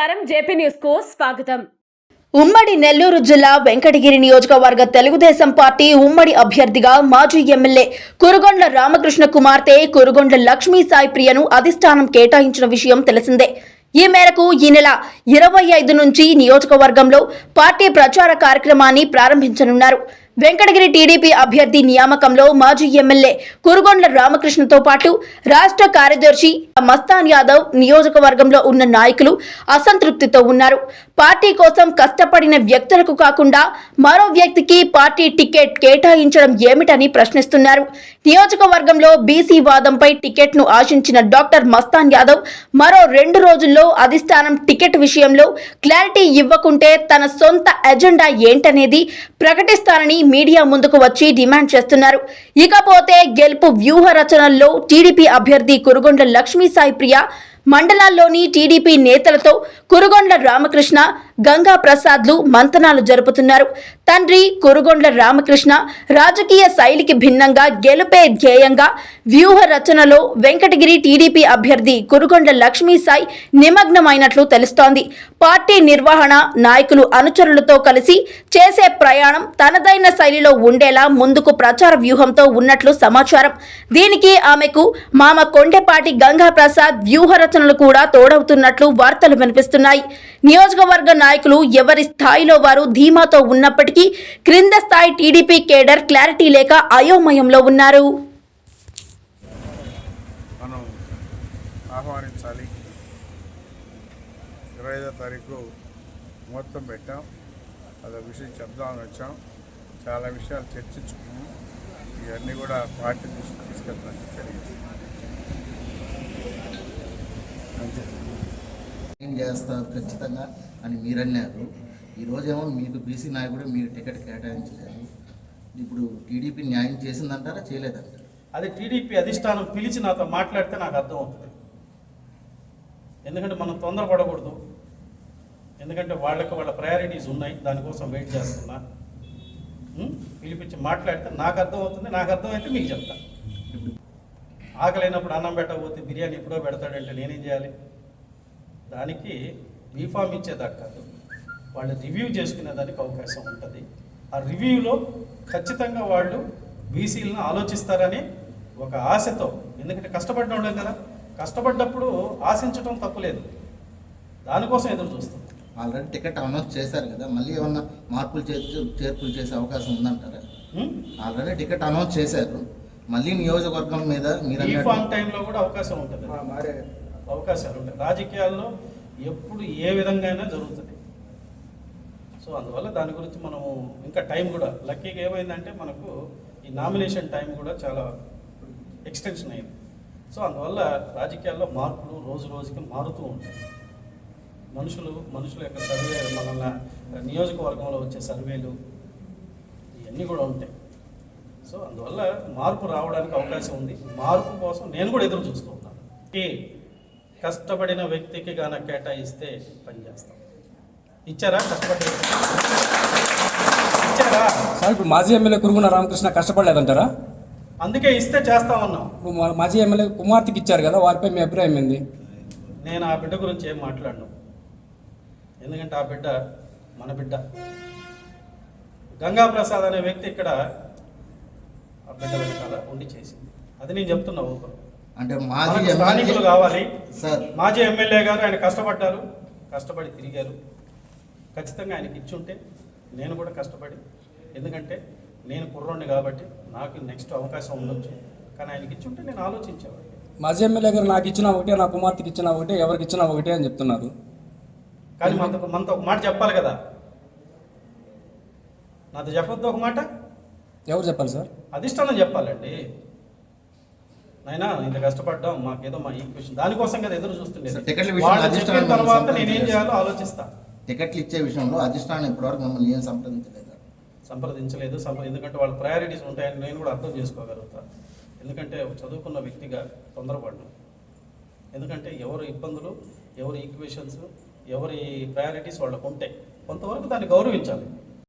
నమస్కారం. జేపీ న్యూస్కు స్వాగతం. ఉమ్మడి నెల్లూరు జిల్లా వెంకటగిరి నియోజకవర్గ తెలుగుదేశం పార్టీ ఉమ్మడి అభ్యర్థిగా మాజీ ఎమ్మెల్యే కురుగొండ్ల రామకృష్ణ కుమార్తె కురుగొండ్ల లక్ష్మీ సాయి ప్రియను అధిష్టానం కేటాయించిన విషయం తెలిసిందే. ఈ మేరకు ఈ నెల ఇరవై ఐదు నుంచి నియోజకవర్గంలో పార్టీ ప్రచార కార్యక్రమాన్ని ప్రారంభించనున్నారు. వెంకటగిరి టీడీపీ అభ్యర్థి నియామకంలో మాజీ ఎమ్మెల్యే కురుగొండ్ల రామకృష్ణతో పాటు రాష్ట్ర కార్యదర్శి మస్తాన్ యాదవ్ నియోజకవర్గంలో ఉన్న నాయకులు అసంతృప్తితో ఉన్నారు. పార్టీ కోసం కష్టపడిన వ్యక్తులకు కాకుండా మరో వ్యక్తికి పార్టీ టికెట్ కేటాయించడం ఏమిటని ప్రశ్నిస్తున్నారు. నియోజకవర్గంలో బీసీ వాదంపై టికెట్ను ఆశించిన డాక్టర్ మస్తాన్ యాదవ్ మరో రెండు రోజుల్లో అధిష్టానం టికెట్ విషయంలో క్లారిటీ ఇవ్వకుంటే తన సొంత ఎజెండా ఏంటనేది ప్రకటిస్తానని మీడియా ముందుకు వచ్చి డిమాండ్ చేస్తున్నారు. ఇకపోతే గెలుపు వ్యూహ రచనల్లో టీడీపీ అభ్యర్థి కురుగొండ లక్ష్మీ సాయి ప్రియ మండలాల్లోని టీడీపీ నేతలతో కురుగొండ్ల రామకృష్ణ గంగా ప్రసాద్లు మంతనాలు జరుపుతున్నారు. తండ్రి కురుగొండ్ల రామకృష్ణ రాజకీయ శైలికి భిన్నంగా గెలుపే ధ్యేయంగా వ్యూహ రచనలో వెంకటగిరి టీడీపీ అభ్యర్థి కురుగొండ్ల లక్ష్మీ సాయి నిమగ్నమైనట్లు తెలుస్తోంది. పార్టీ నిర్వహణ నాయకులు అనుచరులతో కలిసి చేసే ప్రయాణం తనదైన శైలిలో ఉండేలా ముందుకు ప్రచార వ్యూహంతో ఉన్నట్లు సమాచారం. దీనికి ఆమెకు మామ కొండెపాటి గంగా ప్రసాద్ వ్యూహ రచనలు కూడా తోడవుతున్నట్లు వార్తలు వినిపిస్తున్నాయి. నియోజకవర్గ నాయకులు ఎవరి స్థాయిలో వారు ధీమాతో ఉన్నప్పటికీ క్రింద స్థాయి టీడీపీ కేడర్ క్లారిటీ లేక అయోమయంలో ఉన్నారు. మనం ఆహ్వానించాలి. ఇరవై ఐదో తారీఖు ముహూర్తం పెట్టాం. అదొక విషయం చెప్దామని వచ్చాం. చాలా విషయాలు చర్చించుకున్నాం. ఇవన్నీ కూడా పార్టీ దృష్టికి తీసుకెళ్తానికి తెలియజేస్తాం ఏం చేస్తారు ఖచ్చితంగా? అని మీరు అన్నారు ఈరోజేమో మీకు బీసీ నాయకుడు మీరు టికెట్ కేటాయించలేదు. ఇప్పుడు టీడీపీ న్యాయం చేసిందంటారా చేయలేదంటారా? అది టీడీపీ అధిష్టానం పిలిచి నాతో మాట్లాడితే నాకు అర్థమవుతుంది. ఎందుకంటే మనం తొందరపడకూడదు. ఎందుకంటే వాళ్ళకి వాళ్ళ ప్రయారిటీస్ ఉన్నాయి. దానికోసం వెయిట్ చేస్తున్నా. పిలిపించి మాట్లాడితే నాకు అర్థమవుతుంది. నాకు అర్థమైతే మీకు చెప్తా. ఆకలైనప్పుడు అన్నం పెట్టకపోతే బిర్యానీ ఎప్పుడో పెడతాడంటే నేనేం చేయాలి? దానికి బీఫామ్ ఇచ్చేదాకా కాదు. వాళ్ళు రివ్యూ చేసుకునే దానికి అవకాశం ఉంటుంది. ఆ రివ్యూలో ఖచ్చితంగా వాళ్ళు బీసీలను ఆలోచిస్తారని ఒక ఆశతో ఎందుకంటే కష్టపడిన వాళ్ళం కదా. కష్టపడ్డప్పుడు ఆశించడం తప్పులేదు. దానికోసం ఎదురు చూస్తాం. ఆల్రెడీ టికెట్ అనౌన్స్ చేశారు కదా. మళ్ళీ ఏమన్నా మార్పులు చేర్చు చేర్పులు చేసే అవకాశం ఉందంటారా? ఆల్రెడీ టికెట్ అనౌన్స్ చేశారు. మళ్ళీ నియోజకవర్గం మీద మీరు టైంలో కూడా అవకాశం ఉంటుంది. అవకాశాలు ఉంటాయి. రాజకీయాల్లో ఎప్పుడు ఏ విధంగా అయినా జరుగుతుంది. సో అందువల్ల దాని గురించి మనము ఇంకా టైం కూడా లక్కీగా ఏమైందంటే మనకు ఈ నామినేషన్ టైం కూడా చాలా ఎక్స్టెన్షన్ అయింది. సో అందువల్ల రాజకీయాల్లో మార్పులు రోజు రోజుకి మారుతూ ఉంటాయి. మనుషులు మనుషుల యొక్క సర్వే మనల్ని నియోజకవర్గంలో వచ్చే సర్వేలు ఇవన్నీ కూడా ఉంటాయి. సో అందువల్ల మార్పు రావడానికి అవకాశం ఉంది. మార్పు కోసం నేను కూడా ఎదురు చూస్తూ ఉన్నాను. ఈ కష్టపడిన వ్యక్తికి గాన కేటాయిస్తే పనిచేస్తాం. ఇచ్చారా? కష్టపడిన వ్యక్తికి? ఇచ్చారా? సార్ ఇప్పుడు మాజీ ఎమ్మెల్యే కురుగున రామకృష్ణ కష్టపడలేదంటారా? అందుకే ఇస్తే చేస్తామన్నాం. ఇప్పుడు మా- మాజీ ఎమ్మెల్యే కుమార్తెకి ఇచ్చారు కదా వారిపై మీ అభిప్రాయం ఏంది? నేను ఆ బిడ్డ గురించి ఏం మాట్లాడను. ఎందుకంటే ఆ బిడ్డ మన బిడ్డ. గంగా ప్రసాద్ అనే వ్యక్తి ఇక్కడ ఆ బిడ్డ వెనకాల ఉండి చేసింది. అది నేను చెప్తున్నా ఊపర్ అంటే మాజీ స్థానికులు కావాలి. సార్. మాజీ ఎమ్మెల్యే గారు ఆయన కష్టపడ్డారు కష్టపడి తిరిగారు. ఖచ్చితంగా ఆయనకి ఇచ్చుంటే నేను కూడా కష్టపడి ఎందుకంటే నేను కుర్రోడిని కాబట్టి నాకు నెక్స్ట్ అవకాశం ఉండొచ్చు. కానీ ఆయనకి ఇచ్చుంటే నేను ఆలోచించేవాడిని. మాజీ ఎమ్మెల్యే గారు నాకు ఇచ్చిన ఒకటే నా కుమార్తెకి ఇచ్చిన ఒకటే ఎవరికి ఇచ్చిన ఒకటే అని చెప్తున్నారు. కానీ మనతో మనతో ఒక మాట చెప్పాలి కదా. నాతో చెప్పొద్దు ఒక మాట? ఎవరు చెప్పాలి సార్? అధిష్టానం చెప్పాలండి. నాయనా ఇంత కష్టపడ్డాం మాకేదో మా ఈక్వేషన్ దానికోసం కదా ఎదురు టికెట్ల విషయంలో చెప్పిన తర్వాత నేనేం చేయాలో ఆలోచిస్తా. టికెట్లు ఇచ్చే విషయంలో అధిష్టానం ఇప్పటివరకు మిమ్మల్ని ఏం సంప్రదించలేదు. సంప్రదించలేదు. సంప్ర ఎందుకంటే వాళ్ళ ప్రయారిటీస్ ఉంటాయని నేను కూడా అర్థం చేసుకోగలుగుతా. ఎందుకంటే చదువుకున్న వ్యక్తిగా తొందరపడను ఎందుకంటే ఎవరి ఇబ్బందులు ఎవరి ఈక్వేషన్స్ ఎవరి ప్రయారిటీస్ వాళ్ళకు ఉంటాయి కొంతవరకు దాన్ని గౌరవించాలి.